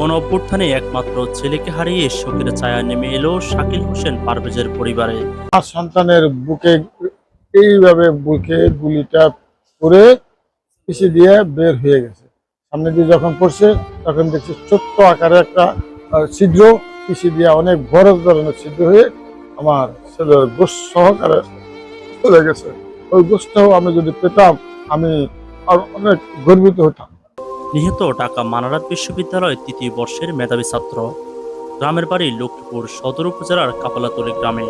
কোন অভ্যুত্থানে একমাত্র ছেলেকে হারিয়ে শোকের ছায়া নেমে এলো শাকিল হোসেন পারভেজের পরিবারে। আমার সন্তানের বুকে এইভাবে বুকে গুলিটা করে পিছে দিয়ে বের হয়ে গেছে। সামনে দিয়ে যখন পড়ছে, তখন দেখছি ছোট্ট আকারে একটা ছিদ্র পিছে দিয়ে অনেক বড় ধরনের ছিদ্র হয়ে আমার ছেলের গোস সহকারে চলে গেছে। ওই গোসটাও আমি যদি পেতাম, আমি আর অনেক গর্বিত হতাম। নিহত ঢাকা মানারাত বিশ্ববিদ্যালয় তৃতীয় বর্ষের মেধাবী ছাত্র। গ্রামের বাড়ি লক্ষ্মীপুর সদর উপজেলার কাপালাতলি গ্রামে।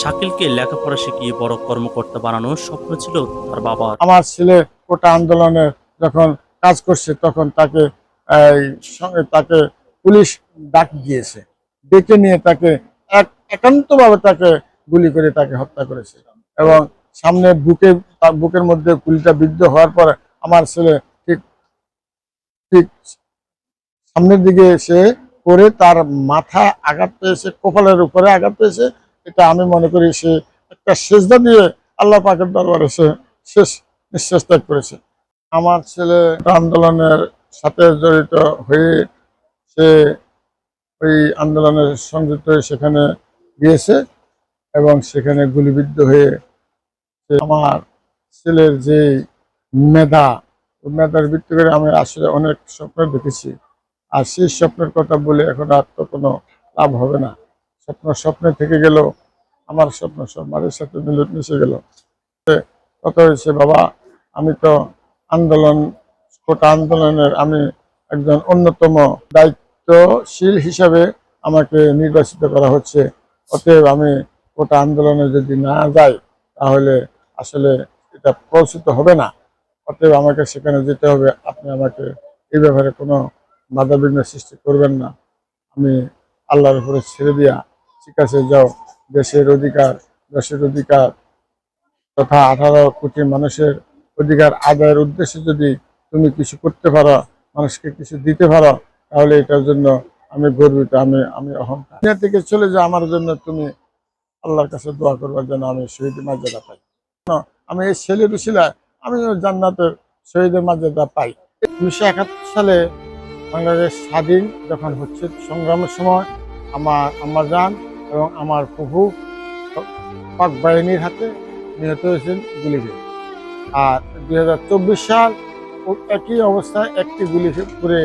শাকিলকে লেখাপড়া শিখিয়ে বড় কর্মকর্তা বানানোর স্বপ্ন ছিল তার বাবার। আমার ছেলে কোটা আন্দোলনে যখন কাজ করছে, তখন তাকে তাকে পুলিশ ডাক দিয়েছে। ডেকে নিয়ে তাকে এক, একান্তভাবে তাকে গুলি করে তাকে হত্যা করেছে। এবং সামনে বুকে বুকের মধ্যে গুলিটা বিদ্ধ হওয়ার পর আমার ছেলে ঠিক সামনের দিকে এসে পরে তার মাথা আঘাত পেয়েছে, কপালের উপরে আঘাত পেয়েছে। এটা আমি মনে করি সে একটা সেজদা দিয়ে আল্লাহ পাকের দরবারে সে শেষ নিঃশ্বাস ত্যাগ করেছে। আমার ছেলে আন্দোলনের সাথে জড়িত হয়ে সে ওই আন্দোলনের সংযুক্ত হয়ে সেখানে গিয়েছে এবং সেখানে গুলিবিদ্ধ হয়ে আমার ছেলের যে মেধা মেধার ভিত্তি করে আমি আসলে অনেক স্বপ্ন দেখেছি। আর সেই স্বপ্নের কথা বলে এখন আর তো কোনো লাভ হবে না। স্বপ্ন স্বপ্নে থেকে গেল, আমার স্বপ্ন সব মায়ের সাথে মিলে মিশে গেল। কথা হয়েছে, বাবা, আমি তো আন্দোলন, কোটা আন্দোলনের আমি একজন অন্যতম দায়িত্বশীল হিসাবে আমাকে নির্বাচিত করা হচ্ছে। অতএব আমি কোটা আন্দোলনে যদি না যাই, তাহলে আসলে এটা প্রচিত হবে না। অতএব আমাকে সেখানে যেতে হবে। আপনি আমাকে এই ব্যাপারে কোনো বাধা বিঘ্ন সৃষ্টি করবেন না। আমি আল্লাহর উপরে ছেড়ে দিয়া ঠিক আছে, যাও। দেশের অধিকার দেশের অধিকার তথা আঠারো কোটি মানুষের অধিকার আদায়ের উদ্দেশ্যে যদি তুমি কিছু করতে পারো, মানুষকে কিছু দিতে পারো, তাহলে এটার জন্য আমি গর্বিত, আমি আমি অহংকার। দুনিয়া থেকে চলে যা আমার জন্য তুমি আল্লাহর কাছে দোয়া করবার জন্য আমি শহীদ মর্যাদা পাই আমি এই ছেলের উশিলায় আমি জান্নাতের শহীদের মাঝে মর্যাদা পাই। উনিশশো একাত্তর সালে বাংলাদেশ স্বাধীন যখন হচ্ছে, সংগ্রামের সময় আমার আমার যান এবং আমার প্রভু পাক বাহিনীর হাতে নিহত হয়েছেন গুলি খেয়ে আর দুই হাজার চব্বিশ সাল একই অবস্থায় একটি গুলি করে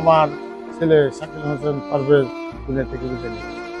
আমার ছেলে শাকিল হোসেন পারভেজ দুনিয়া থেকে বিদায় নিয়েছে